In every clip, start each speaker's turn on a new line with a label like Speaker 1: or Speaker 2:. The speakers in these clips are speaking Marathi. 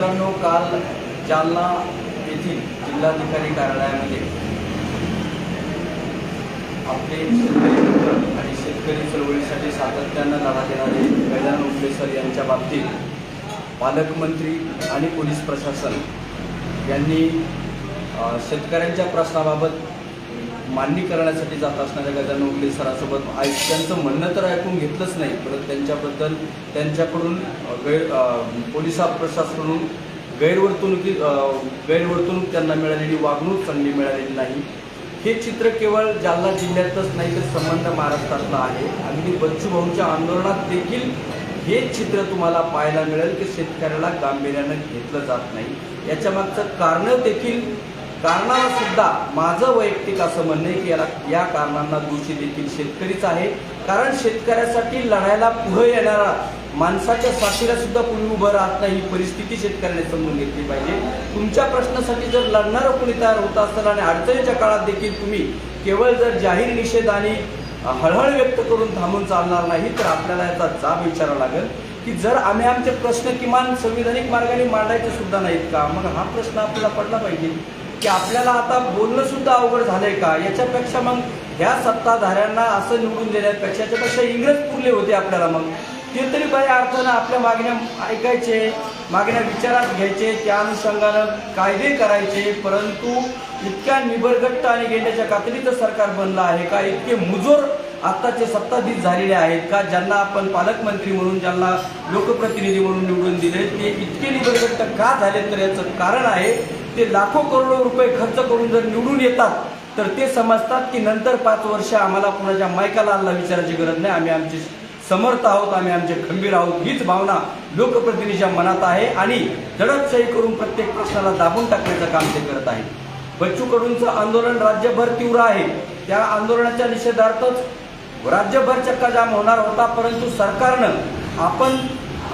Speaker 1: मित्रांनो काल जालना येथील जिल्हाधिकारी कार्यालयामध्ये आपले शेतकरी मित्र आणि शेतकरी चळवळीसाठी सातत्यानं लढा देणारे गजानन उपलेसर यांच्या बाबतीत पालकमंत्री आणि पोलीस प्रशासन यांनी शेतकऱ्यांच्या प्रश्नाबाबत मांडणी करण्यासाठी जात असणाऱ्या गजानन उगले सरासोबत ऐक त्यांचं म्हणणं तर ऐकून घेतलंच नाही परत त्यांच्याबद्दल त्यांच्याकडून गैर पोलीस प्रशासनाकडून गैरवर्तणुकी गैरवर्तणूक त्यांना मिळालेली वागणूक चांगली मिळालेली नाही. हे चित्र केवळ जालना जिल्ह्यातच नाही तर संबंध महाराष्ट्रातलं आहे. अगदी बच्चू आंदोलनात देखील हे चित्र तुम्हाला पाहायला मिळेल की शेतकऱ्याला गांभीर्यानं घेतलं जात नाही. याच्या मागचं कारण देखील कारणाला सुद्धा माझं वैयक्तिक असं म्हणणं आहे की याला या कारणांना दोषी देखील शेतकरीच आहे. कारण शेतकऱ्यासाठी लढायला पुढे येणारा माणसाच्या साथीला सुद्धा कोणी उभं राहत नाही ही परिस्थिती शेतकऱ्याने समजून घेतली पाहिजे. तुमच्या प्रश्नासाठी जर लढणारं कुणी तयार होत असताना आणि अडचणीच्या काळात देखील तुम्ही केवळ जर जाहीर निषेध आणि हळहळ व्यक्त करून थांबून चालणार नाही तर आपल्याला याचा जाब विचारावा लागेल की जर आम्ही आमचे प्रश्न किमान संविधानिक मार्गाने मांडायचे सुद्धा नाहीत का? मग हा प्रश्न आपल्याला पडला पाहिजे. की आपल्याला आता बोलणं सुद्धा अवघड झालंय का? याच्यापेक्षा मग ह्या सत्ताधाऱ्यांना असं निवडून देण्यापेक्षा याच्यापेक्षा इंग्रज पुरले होते आपल्याला मग? ते तरी बऱ्या अर्थानं आपल्या मागण्या ऐकायचे मागण्या विचारात घ्यायचे त्या अनुषंगानं कायदे करायचे परंतु इतक्या निबरगट्ट आणि गेंड्याच्या कातडीचं सरकार बनलं आहे का? इतके मुजोर आत्ताचे सत्ताधीश झालेले आहेत का? ज्यांना आपण पालकमंत्री म्हणून ज्यांना लोकप्रतिनिधी म्हणून निवडून दिले ते इतके निबरगट्ट का झाले तर याचं कारण आहे ते लाखो करोडो रुपये खर्च करून जर निवडून येतात तर ते समजतात की नंतर पाच वर्ष आम्हाला कुणाच्या मायकाला अल्ला विचारायची गरज नाही. आम्ही आमचे समर्थ आहोत आम्ही आमचे खंबीर आहोत हीच भावना लोकप्रतिनिधीच्या मनात आहे आणि दडपशाही करून प्रत्येक प्रश्नाला दाबून टाकण्याचं काम ते करत आहे बच्चू कडूंचं आंदोलन राज्यभर तीव्र आहे. त्या आंदोलनाच्या निषेधार्थच राज्यभर चक्का जाम होणार होता परंतु सरकारनं आपण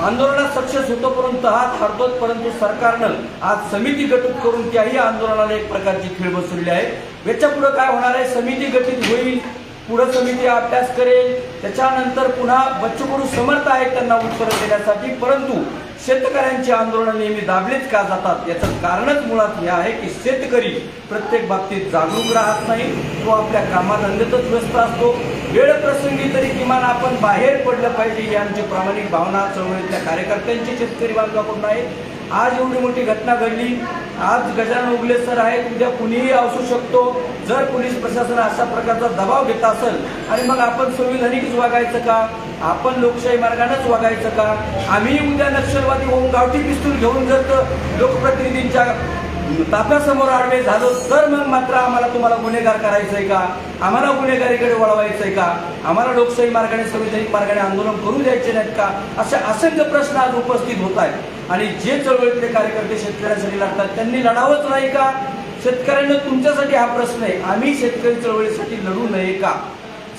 Speaker 1: आंदोलनात सक्सेस होतो परंतु हात हरतोत परंतु सरकारनं आज समिती गठीत करून त्याही आंदोलनाला एक प्रकारची खेळ बसवली आहे. याच्यापुढे काय होणार आहे? समिती गठीत होईल पुढे समिती अभ्यास करेल त्याच्यानंतर पुन्हा बच्चूकडू समर्थ आहेत त्यांना उत्तर देण्यासाठी परंतु शेतकऱ्यांची आंदोलनं नेहमी दाबलीच का जातात? याचं कारणच मुळात हे आहे की शेतकरी प्रत्येक बाबतीत जागरूक राहत नाही तो आपल्या कामाधंद्यातच व्यस्त असतो. वेळ प्रसंगी तरी किमान आपण बाहेर पडलं पाहिजे ही आमची प्रामाणिक भावना चळवळीतल्या कार्यकर्त्यांची शेतकरी बांधवाकडून आहे. आज एवढी मोठी घटना घडली. आज गजानन उगले सर आहेत. उद्या कुणीही असू शकतो. जर पोलीस प्रशासन अशा प्रकारचा दबाव घेत असेल आणि मग आपण संविधानिकच वागायचं का? आपण लोकशाही मार्गानेच वागायचं का? आम्ही उद्या नक्षलवादी होऊन गावठी पिस्तूल घेऊन जर लोकप्रतिनिधींच्या ताप्यासमोर आडवे झालो तर मग मात्र आम्हाला तुम्हाला गुन्हेगार करायचंय का? आम्हाला गुन्हेगारीकडे वळवायचंय का? आम्हाला लोकशाही मार्गाने संविधानिक मार्गाने आंदोलन करू द्यायचे नाहीत का? असे असंख्य प्रश्न आज उपस्थित होत आहेत. आणि जे चळवळीतले कार्यकर्ते शेतकऱ्यांसाठी लढतात त्यांनी लढावंच नाही का? शेतकऱ्यांना तुमच्यासाठी हा प्रश्न आहे. आम्ही शेतकरी चळवळीसाठी लढू नये का?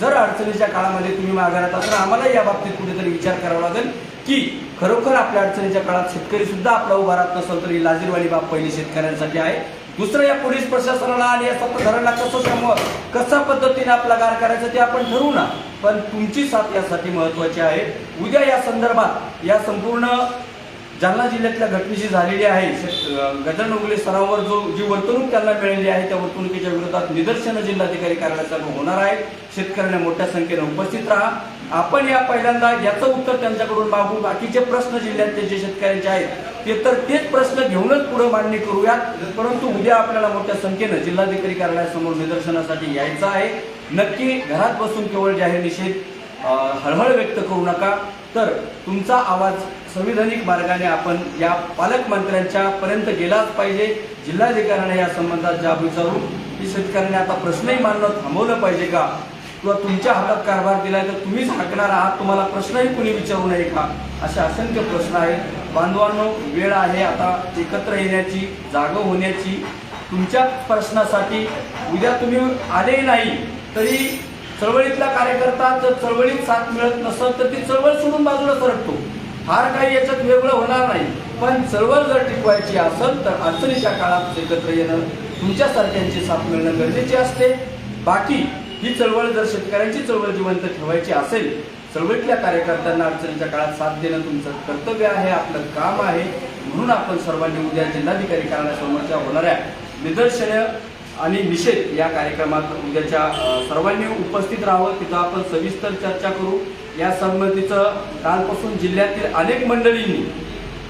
Speaker 1: जर अडचणीच्या काळामध्ये तुम्ही माघारात असाल आम्हाला या बाबतीत कुठेतरी विचार करावा लागेल. की खरोखर आपल्या अडचणीच्या काळात शेतकरी सुद्धा आपला उभा राहत नसेल तरी ही लाजीरवाणी बाब पहिली शेतकऱ्यांसाठी आहे. दुसरं या पोलीस प्रशासनाला आणि या सत्ताधाऱ्यांना कसं समोर कशा पद्धतीने आपला गार करायचं ते आपण ठरवू ना. पण तुमची साथ यासाठी महत्वाची आहे. उद्या या संदर्भात या संपूर्ण जालना जिल्ह्यातल्या घटनेची झालेली आहे. शेत- गजानन उगले सरावर जो जी वर्तणूक त्यांना मिळाली आहे त्या वर्तणुकीच्या विरोधात निदर्शनं जिल्हाधिकारी कार्यालयात होणार आहे. शेतकऱ्यांना मोठ्या संख्येनं उपस्थित राहा. आपण या पहिल्यांदा याचं उत्तर त्यांच्याकडून मागू बाकीचे प्रश्न जिल्ह्यातले जे शेतकऱ्यांचे आहेत ते तर तेच प्रश्न घेऊनच पुढे मांडणी करूयात. परंतु उद्या आपल्याला मोठ्या संख्येनं जिल्हाधिकारी कार्यालयासमोर निदर्शनासाठी यायचं आहे. नक्की घरात बसून केवळ जाहीर निषेध हळहळ व्यक्त करू नका. तर तुमचा आवाज संविधानिक मार्गाने आपण या पालकमंत्र्यांच्या पर्यंत गेलाच पाहिजे. जिल्हाधिकाऱ्यांना या संबंधात जाब विचारून की शेतकऱ्यांनी आता प्रश्नही मांडणं थांबवलं पाहिजे का? किंवा तुमच्या हातात कारभार दिलाय तर तुम्हीच हाकणार आहात. तुम्हाला प्रश्नही कुणी विचारू नये का? असे असंख्य प्रश्न आहेत. बांधवांनो वेळ आहे आता एकत्र येण्याची जाग होण्याची. तुमच्या प्रश्नासाठी उद्या तुम्ही आले नाही तरी चळवळीतला कार्यकर्ता जर चळवळीत साथ मिळत नसेल तर ती चळवळ सोडून बाजूला सरकतो. फार काही याच्यात वेगळं होणार नाही. पण चळवळ जर टिकवायची असेल तर अडचणीच्या काळात एकत्र येणं तुमच्यासारख्यांची साथ मिळणं गरजेचे असते. बाकी ही चळवळ जर शेतकऱ्यांची चळवळ जिवंत ठेवायची असेल चळवळीतल्या कार्यकर्त्यांना अडचणीच्या काळात साथ देणं तुमचं कर्तव्य आहे आपलं काम आहे. म्हणून आपण सर्वांनी उद्या जिल्हाधिकारी कार्यालयासमोरच्या होणाऱ्या निदर्शनं आणि निषेध या कार्यक्रमात उद्याच्या सर्वांनी उपस्थित राहावं. तिथं आपण सविस्तर चर्चा करू. या संबंधीचं कालपासून जिल्ह्यातील अनेक मंडळींनी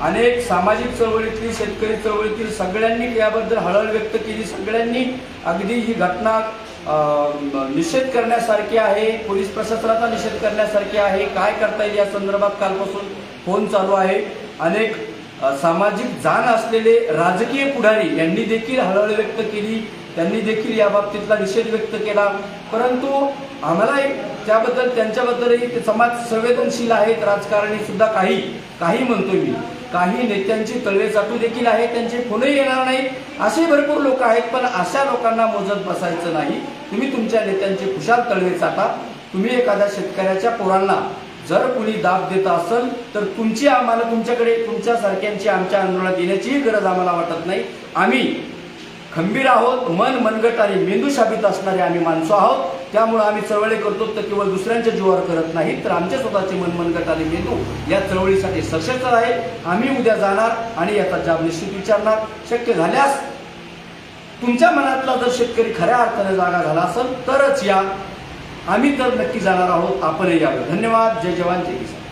Speaker 1: अनेक सामाजिक चळवळीतील शेतकरी चळवळीतील सगळ्यांनी याबद्दल हळहळ व्यक्त केली. सगळ्यांनी अगदी ही घटना निषेध करण्यासारखी आहे पोलीस प्रशासनाचा निषेध करण्यासारखी आहे. काय करता येईल या संदर्भात कालपासून फोन चालू आहे. अनेक सामाजिक जाण असलेले राजकीय पुढारी यांनी देखील हळहळ व्यक्त केली. त्यांनी देखील या बाबतीतला निषेध व्यक्त केला. परंतु आम्हालाही त्याबद्दल त्यांच्याबद्दलही ते समाज संवेदनशील आहेत. राजकारणी सुद्धा काही काही म्हणतो मी. काही नेत्यांची तळवे चाटू देखील आहे त्यांचे फोनही येणार नाही असे भरपूर लोक आहेत पण अशा लोकांना मोजत बसायचं नाही. तुम्ही तुमच्या नेत्यांचे खुशाल तळवे चाटा. तुम्ही एखाद्या शेतकऱ्याच्या पोरांना जर कुणी दाब देत असेल तर तुमची आम्हाला तुमच्याकडे तुमच्यासारख्यांची आमच्या आंदोलनात येण्याचीही गरज आम्हाला वाटत नाही. आम्ही खंबीर आहोत मन मनगट आणि मेंदू शाबित असणारे आम्ही माणसं आहोत. त्यामुळे आम्ही चळवळी करतो तर केवळ दुसऱ्यांच्या जीवावर करत नाही तर आमच्या स्वतःचे मन मनगट आणि मेंदू या चळवळीसाठी सशक्त आहे. आम्ही उद्या जाणार आणि याचा जाब निश्चित विचारणार. शक्य झाल्यास तुमच्या मनातला जर शेतकरी खऱ्या अर्थाने जागा झाला असेल तरच या. आम्ही तर नक्की जाणार आहोत. आपणही यावं धन्यवाद. जय जवान. जय किसान.